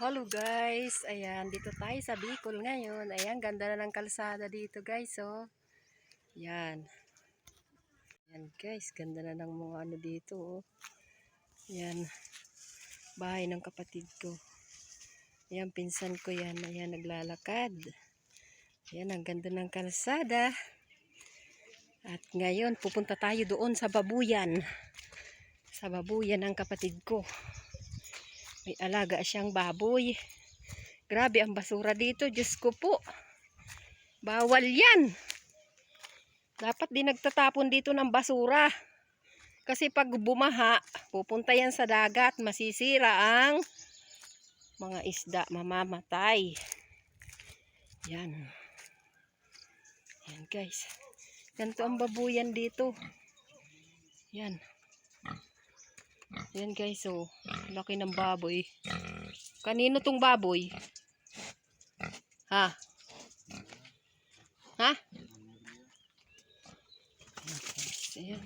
Hello guys, ayan, dito tayo sa Bicol ngayon. Ayan, ganda na ng kalsada dito guys, oh. Yan. Yan guys, ganda na ng mga ano dito, oh. Yan. Bahay ng kapatid ko. Ayan, pinsan ko yan. Ayan, naglalakad. Ayan, ang ganda ng kalsada. At ngayon, pupunta tayo doon sa babuyan. Sa babuyan ng kapatid ko. May alaga siyang baboy. Grabe ang basura dito. Diyos ko po. Bawal yan. Dapat di nagtatapon dito ng basura. Kasi pag bumaha, pupunta yan sa dagat. Masisira ang mga isda. Mamamatay. Yan. Yan guys. Ganito ang babuyan dito. Yan. Yan guys, oh. Laki ng baboy. Kanino tong baboy? Ha? Ha? Ayan.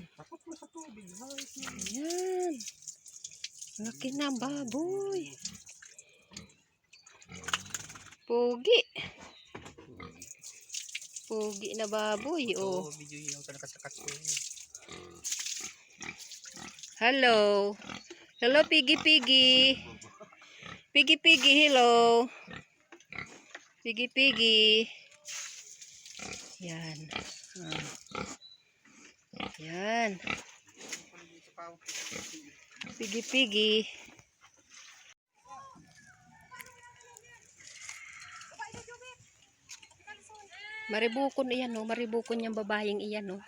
Ayan. Laki ng baboy. Pogi. Pogi na baboy, oh. Oo, video yung kanakasakat ko. Hello. Hello, Piggy Piggy. Piggy Piggy, hello. Piggy Piggy. Yan. Yan. Piggy Piggy. Maribukon iyan, no? Maribukon yung babaeng iyan, no?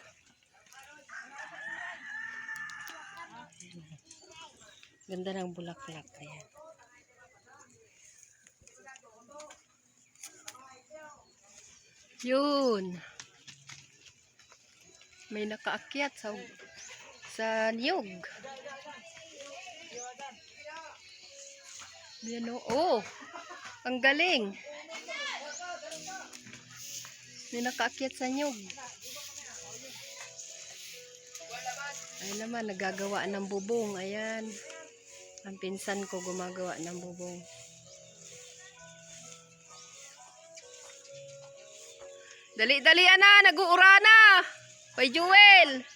Ganda ng bulaklak. Ayan. Yun. May nakaakyat sa sa niyog. Yan o. Oh, ang galing. May nakaakyat sa niyog. Ay naman, nagagawa ng bubong. Ayan. Ang pinsan ko gumagawa ng bubong. Dali-dali na, nag-uura na. Kay Jewel.